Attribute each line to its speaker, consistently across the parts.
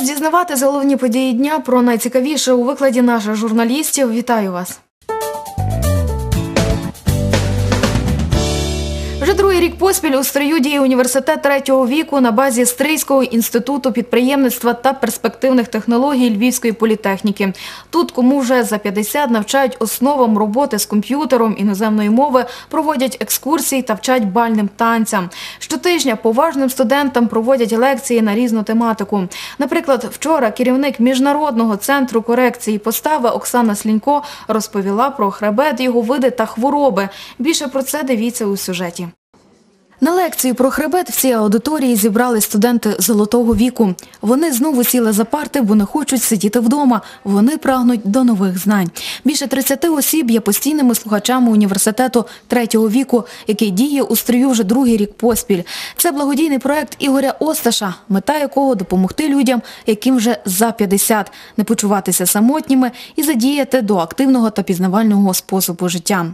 Speaker 1: Час дізнавати головні події дня про найцікавіше у викладі наших журналістів. Вітаю вас. Поспіль у стрию діє університет третього віку на базі Стрийського інституту підприємництва та перспективних технологій Львівської політехніки. Тут, кому вже за 50, навчають основам роботи з комп'ютером, іноземної мови, проводять екскурсії та вчать бальним танцям. Щотижня поважним студентам проводять лекції на різну тематику. Наприклад, вчора керівник міжнародного центру корекції постави Оксана Слінько розповіла про хребет, його види та хвороби. Більше про це дивіться у сюжеті. На лекцію про хребет в цій аудиторії зібрали студенти золотого віку. Вони знову сіли за парти, бо не хочуть сидіти вдома. Вони прагнуть до нових знань. Більше 30 осіб є постійними слухачами університету третього віку, який діє у стрію вже другий рік поспіль. Це благодійний проект Ігоря Осташа, мета якого допомогти людям, яким вже за 50, не почуватися самотніми і задіяти до активного та пізнавального способу життя.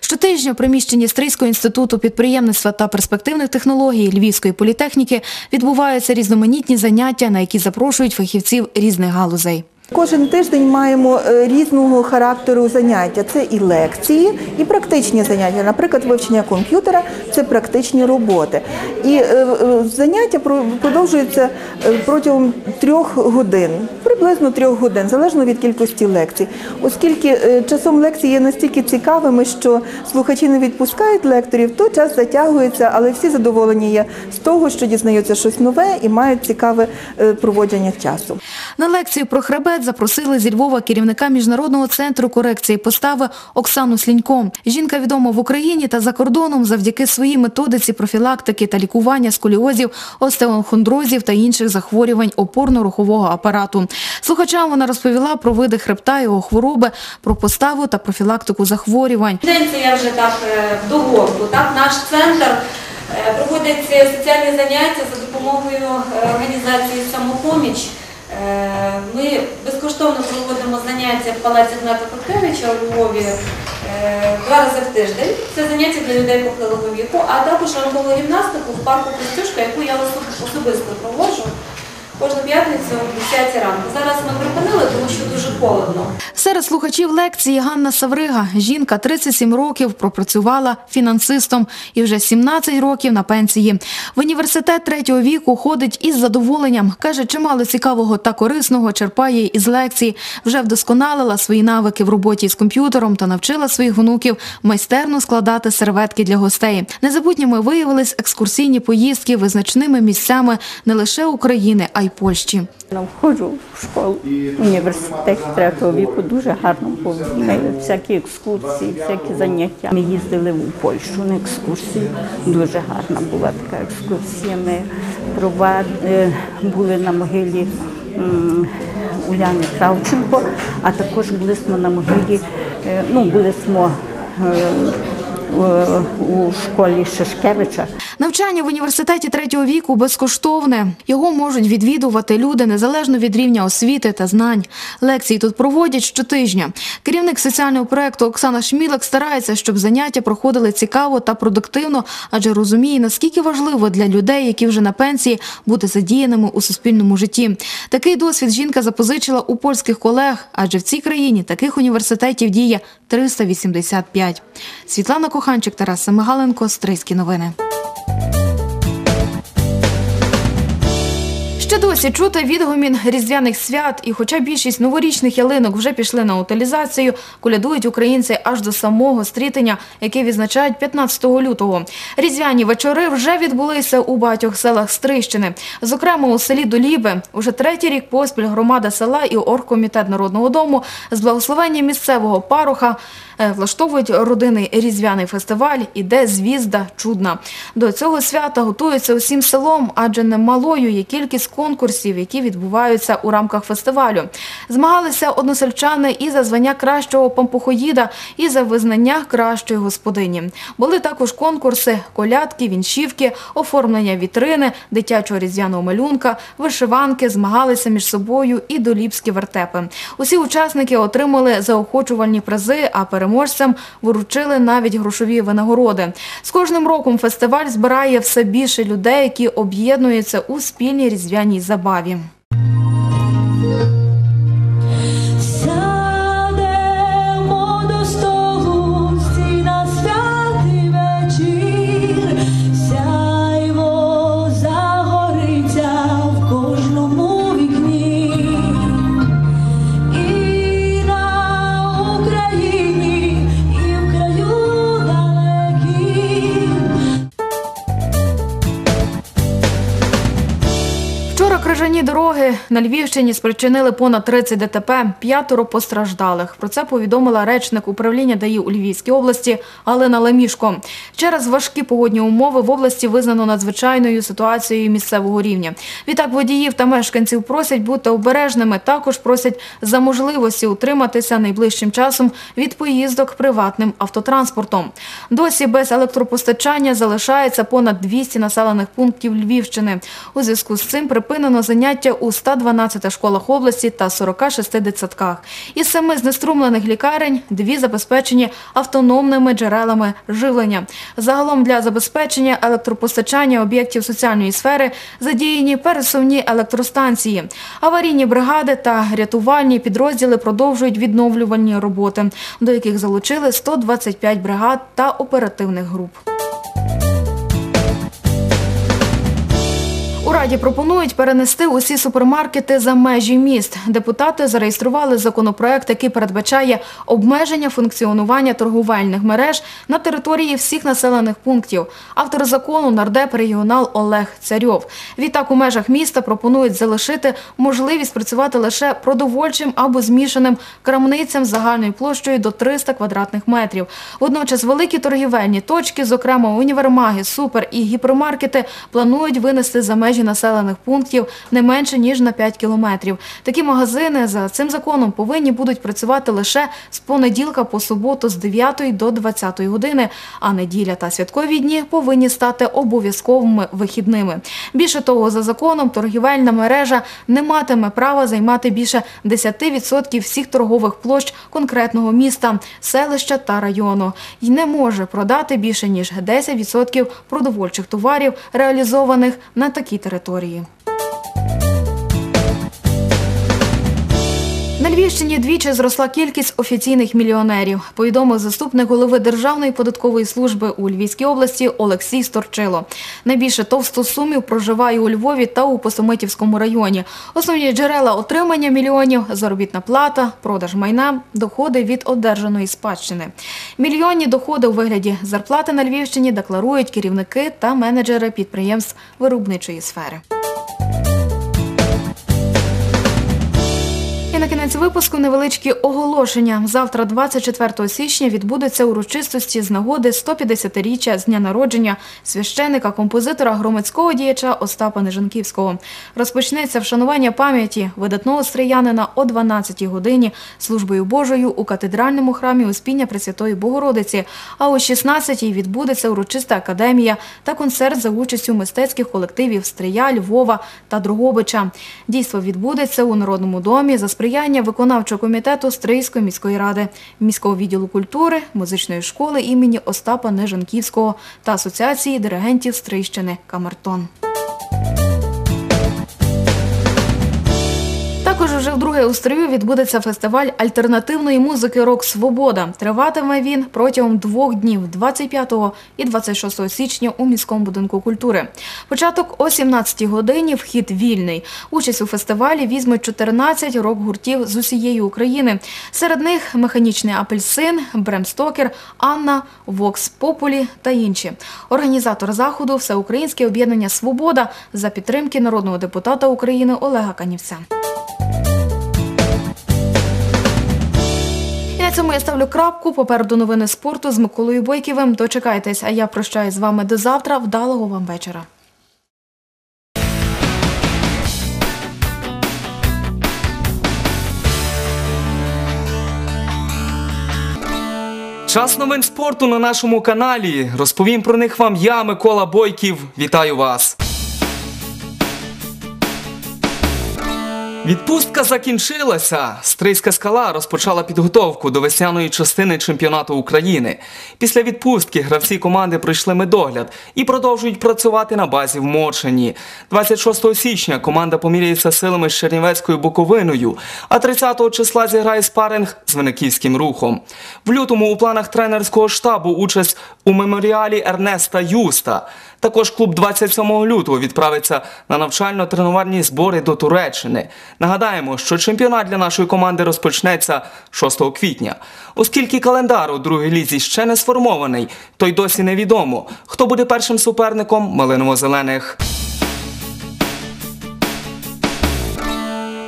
Speaker 1: Щотижня в приміщенні Стрийського інституту підприємництва та перспективних технологій Львівської політехніки відбуваються різноманітні заняття, на які запрошують фахівців різних галузей.
Speaker 2: Кожен тиждень маємо е, різного характеру заняття. Це і лекції, і практичні заняття. Наприклад, вивчення комп'ютера це практичні роботи. І е, е, заняття про- продовжуються е, протягом трьох годин, приблизно трьох годин, залежно від кількості лекцій. Оскільки часом лекції є настільки цікавими, що слухачі не відпускають лекторів, то час затягується, але всі задоволені є з того, що дізнаються щось нове і мають цікаве проводження часу.
Speaker 1: На лекцію про хребет запросили зі Львова керівника міжнародного центру корекції постави Оксану Слінько. Жінка відома в Україні та за кордоном завдяки своїй методиці профілактики та лікування сколіозів, остеохондрозів та інших захворювань опорно-рухового апарату. Слухачам вона розповіла про види хребта, його хвороби, про поставу та профілактику захворювань.
Speaker 3: Тенденція вже так е, в догонку. Так, наш центр е, проводить соціальні заняття за допомогою е, організації самопоміч. Е, Ми безкоштовно проводимо заняття в палаці Гната Коткевича у Львові е, два рази в тиждень. Це заняття для людей похилого віку, а також ранкову гімнастику в парку Костюшка, яку я особ- особисто проводжу кожну п'ятницю о 10 ранку. Зараз ми припинили, тому що дуже холодно.
Speaker 1: Серед слухачів лекції Ганна Саврига. Жінка 37 років пропрацювала фінансистом і вже 17 років на пенсії. В університет третього віку ходить із задоволенням. Каже, чимало цікавого та корисного черпає із лекцій. Вже вдосконалила свої навики в роботі з комп'ютером та навчила своїх онуків майстерно складати серветки для гостей. Незабутніми виявились екскурсійні поїздки визначними місцями не лише України, а й Польщі.
Speaker 4: Я Входжу в школу університет третього віку, дуже гарно було. Всякі екскурсії, всякі заняття. Ми їздили в Польщу на екскурсію. Дуже гарна була така екскурсія. Ми е, були на могилі Уляни Кравченко, а також були на могилі, е, ну, були е, у- у школі Шишкевича.
Speaker 1: Навчання в університеті третього віку безкоштовне. Його можуть відвідувати люди незалежно від рівня освіти та знань. Лекції тут проводять щотижня. Керівник соціального проекту Оксана Шмілик старається, щоб заняття проходили цікаво та продуктивно, адже розуміє, наскільки важливо для людей, які вже на пенсії, бути задіяними у суспільному житті. Такий досвід жінка запозичила у польських колег, адже в цій країні таких університетів діє 385. Світлана Коханчик, Тарас Семигаленко, Стрийські новини. you Ще досі чути відгомін різдвяних свят, і хоча більшість новорічних ялинок вже пішли на утилізацію, колядують українці аж до самого стрітення, яке відзначають 15 лютого. Різдвяні вечори вже відбулися у багатьох селах Стрищини. Зокрема, у селі Доліби уже третій рік поспіль громада села і оргкомітет Народного дому з благословення місцевого пароха е, влаштовують родинний різдвяний фестиваль Іде звізда чудна. До цього свята готуються усім селом, адже немалою є кількість конкурсів, які відбуваються у рамках фестивалю. Змагалися односельчани і за звання кращого пампухоїда, і за визнання кращої господині. Були також конкурси колядки, віншівки, оформлення вітрини, дитячого різдвяного малюнка, вишиванки, змагалися між собою і доліпські вертепи. Усі учасники отримали заохочувальні призи, а переможцям вручили навіть грошові винагороди. З кожним роком фестиваль збирає все більше людей, які об'єднуються у спільній різдвяній забаві. Дороги на Львівщині спричинили понад 30 ДТП, п'ятеро постраждалих. Про це повідомила речник управління ДАІ у Львівській області Галина Лемішко. Через важкі погодні умови в області визнано надзвичайною ситуацією місцевого рівня. Відтак водіїв та мешканців просять бути обережними. Також просять за можливості утриматися найближчим часом від поїздок приватним автотранспортом. Досі без електропостачання залишається понад 200 населених пунктів Львівщини. У зв'язку з цим припинено заняття у 112 школах області та 46 дитсадках. Із семи знеструмлених лікарень дві забезпечені автономними джерелами живлення. Загалом для забезпечення електропостачання об'єктів соціальної сфери задіяні пересувні електростанції. Аварійні бригади та рятувальні підрозділи продовжують відновлювальні роботи, до яких залучили 125 бригад та оперативних груп. У Раді пропонують перенести усі супермаркети за межі міст. Депутати зареєстрували законопроект, який передбачає обмеження функціонування торговельних мереж на території всіх населених пунктів. Автор закону нардеп регіонал Олег Царьов. Відтак у межах міста пропонують залишити можливість працювати лише продовольчим або змішаним крамницям загальною площею до 300 квадратних метрів. Водночас великі торгівельні точки, зокрема універмаги, супер і гіпермаркети, планують винести за межі населених пунктів не менше ніж на 5 кілометрів. Такі магазини за цим законом повинні будуть працювати лише з понеділка по суботу з 9 до 20 години, а неділя та святкові дні повинні стати обов'язковими вихідними. Більше того, за законом торгівельна мережа не матиме права займати більше 10% всіх торгових площ конкретного міста, селища та району і не може продати більше ніж 10% продовольчих товарів, реалізованих на такій території. На Львівщині двічі зросла кількість офіційних мільйонерів, повідомив заступник голови Державної податкової служби у Львівській області Олексій Сторчило. Найбільше товстосумів проживає у Львові та у Посомитівському районі. Основні джерела отримання мільйонів – заробітна плата, продаж майна, доходи від одержаної спадщини. Мільйонні доходи у вигляді зарплати на Львівщині декларують керівники та менеджери підприємств виробничої сфери. На кінець випуску невеличкі оголошення. Завтра, 24 січня, відбудуться урочистості з нагоди 150-річчя з дня народження священика, композитора, громадського діяча Остапа Нежанківського. Розпочнеться вшанування пам'яті видатного стріянина о 12-й годині службою Божою у катедральному храмі Успіння Пресвятої Богородиці. А о 16-й відбудеться урочиста академія та концерт за участю мистецьких колективів Стрия, Львова та Другобича. Дійство відбудеться у Народному домі за сприяння виконавчого комітету Стрийської міської ради, міського відділу культури, музичної школи імені Остапа Нежанківського та Асоціації диригентів Стрийщини Камертон. Також у Стрию відбудеться фестиваль альтернативної музики Рок Свобода. Триватиме він протягом двох днів 25 і 26 січня у міському будинку культури. Початок о 17 годині. Вхід вільний. Участь у фестивалі візьмуть 14 рок-гуртів з усієї України. Серед них механічний апельсин, Бремстокер, Анна, Вокс Популі та інші. Організатор заходу Всеукраїнське об'єднання Свобода за підтримки народного депутата України Олега Канівця. На цьому я ставлю крапку. Попереду новини спорту з Миколою Бойківим. Дочекайтесь, а я прощаюсь з вами до завтра. Вдалого вам вечора.
Speaker 5: Час новин спорту на нашому каналі. Розповім про них вам я, Микола Бойків. Вітаю вас. Відпустка закінчилася. Стрийська скала розпочала підготовку до весняної частини чемпіонату України. Після відпустки гравці команди пройшли медогляд і продовжують працювати на базі в Моршині. 26 січня команда поміряється силами з Чернівецькою Буковиною, а 30 числа зіграє спаринг з Виниківським рухом. В лютому у планах тренерського штабу участь у меморіалі Ернеста Юста. Також клуб 27 лютого відправиться на навчально-тренувальні збори до Туреччини. Нагадаємо, що чемпіонат для нашої команди розпочнеться 6 квітня. Оскільки календар у другій лізі ще не сформований, то й досі невідомо, хто буде першим суперником малиново-зелених.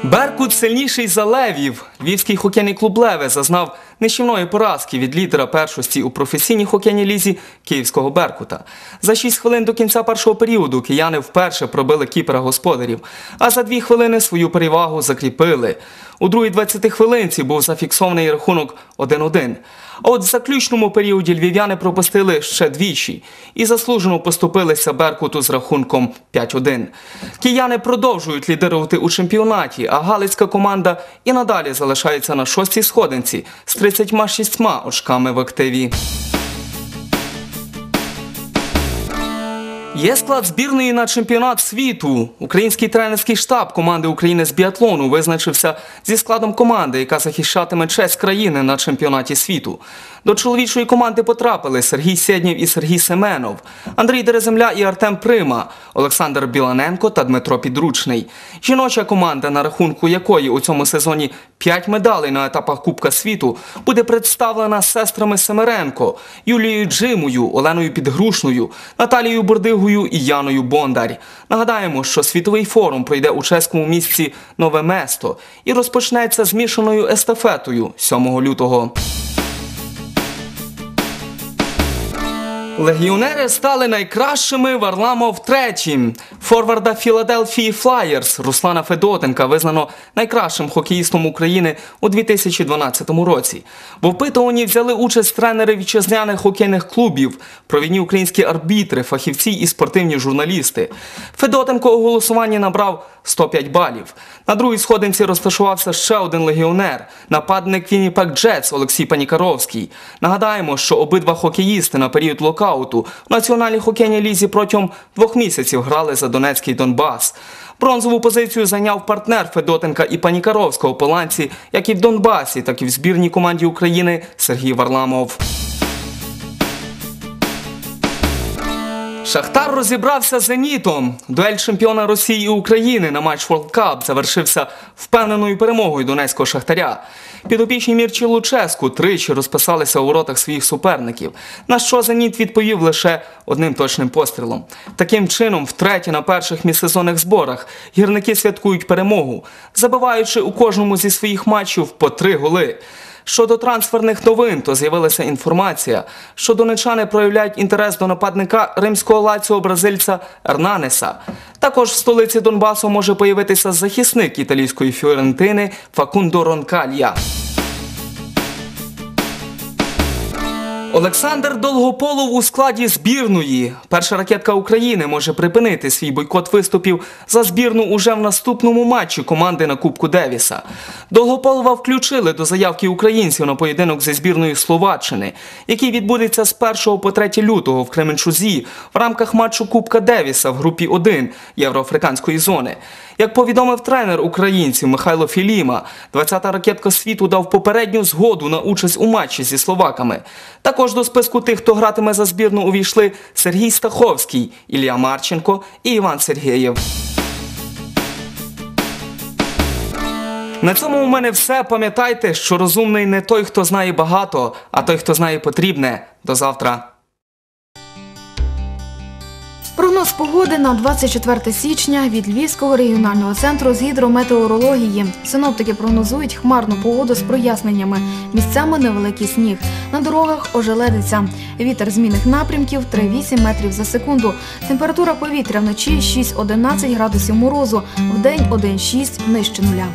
Speaker 5: Беркут сильніший за левів. Львівський хокейний клуб Леве зазнав нищівної поразки від лідера першості у професійній хокейній лізі київського Беркута. За 6 хвилин до кінця першого періоду кияни вперше пробили кіпера господарів, а за 2 хвилини свою перевагу закріпили. У другій 20 хвилинці був зафіксований рахунок 1-1. А от в заключному періоді львів'яни пропустили ще двічі і заслужено поступилися Беркуту з рахунком 5-1. Кияни продовжують лідирувати у чемпіонаті, а галицька команда і надалі залишається на шостій сходинці з 36 очками в активі. Є склад збірної на чемпіонат світу. Український тренерський штаб команди України з біатлону визначився зі складом команди, яка захищатиме честь країни на чемпіонаті світу. До чоловічої команди потрапили Сергій Седнєв і Сергій Семенов, Андрій Дереземля і Артем Прима, Олександр Біланенко та Дмитро Підручний. Жіноча команда, на рахунку якої у цьому сезоні 5 медалей на етапах Кубка світу, буде представлена сестрами Семеренко, Юлією Джимою, Оленою Підгрушною, Наталією Бордигою і Яною Бондар. Нагадаємо, що світовий форум пройде у чеському місці Нове Место і розпочнеться змішаною естафетою 7 лютого. Легіонери стали найкращими Варламов третім. Форварда Філадельфії Флаєрс Руслана Федотенка визнано найкращим хокеїстом України у 2012 році. В опитуванні взяли участь тренери вітчизняних хокейних клубів, провідні українські арбітри, фахівці і спортивні журналісти. Федотенко у голосуванні набрав 105 балів. На другій сходинці розташувався ще один легіонер, нападник Вінніпек Джетс Олексій Панікаровський. Нагадаємо, що обидва хокеїсти на період локауту в Національній хокейній лізі протягом двох місяців грали за Донецький Донбас. Бронзову позицію зайняв партнер Федотенка і Панікаровського поланці, як і в Донбасі, так і в збірній команді України Сергій Варламов. Шахтар розібрався з Зенітом. Дуель чемпіона Росії і України на матч World Cup завершився впевненою перемогою донецького шахтаря. Підопічні Мірчі Луческу тричі розписалися у воротах своїх суперників, на що Зеніт відповів лише одним точним пострілом. Таким чином, втретє на перших міжсезонних зборах гірники святкують перемогу, забиваючи у кожному зі своїх матчів по три голи. Щодо трансферних новин, то з'явилася інформація, що донечани проявляють інтерес до нападника римського лаціо бразильця Ернанеса. Також в столиці Донбасу може появитися захисник італійської Фіорентини Факундо Ронкалья. Олександр Долгополов у складі збірної. Перша ракетка України може припинити свій бойкот виступів за збірну уже в наступному матчі команди на Кубку Девіса. Долгополова включили до заявки українців на поєдинок зі збірною Словаччини, який відбудеться з 1 по 3 лютого в Кременчузі в рамках матчу Кубка Девіса в групі 1 Євроафриканської зони. Як повідомив тренер українців Михайло Філіма, 20-та ракетка світу дав попередню згоду на участь у матчі зі словаками. Також до списку тих, хто гратиме за збірну, увійшли Сергій Стаховський, Ілля Марченко і Іван Сергеєв. На цьому у мене все. Пам'ятайте, що розумний не той, хто знає багато, а той, хто знає потрібне. До завтра.
Speaker 1: Прогноз погоди на 24 січня від Львівського регіонального центру з гідрометеорології. Синоптики прогнозують хмарну погоду з проясненнями. Місцями невеликий сніг. На дорогах ожеледиться. Вітер змінних напрямків 3-8 метрів за секунду. Температура повітря вночі 6-11 градусів морозу, вдень 1-6 нижче нуля.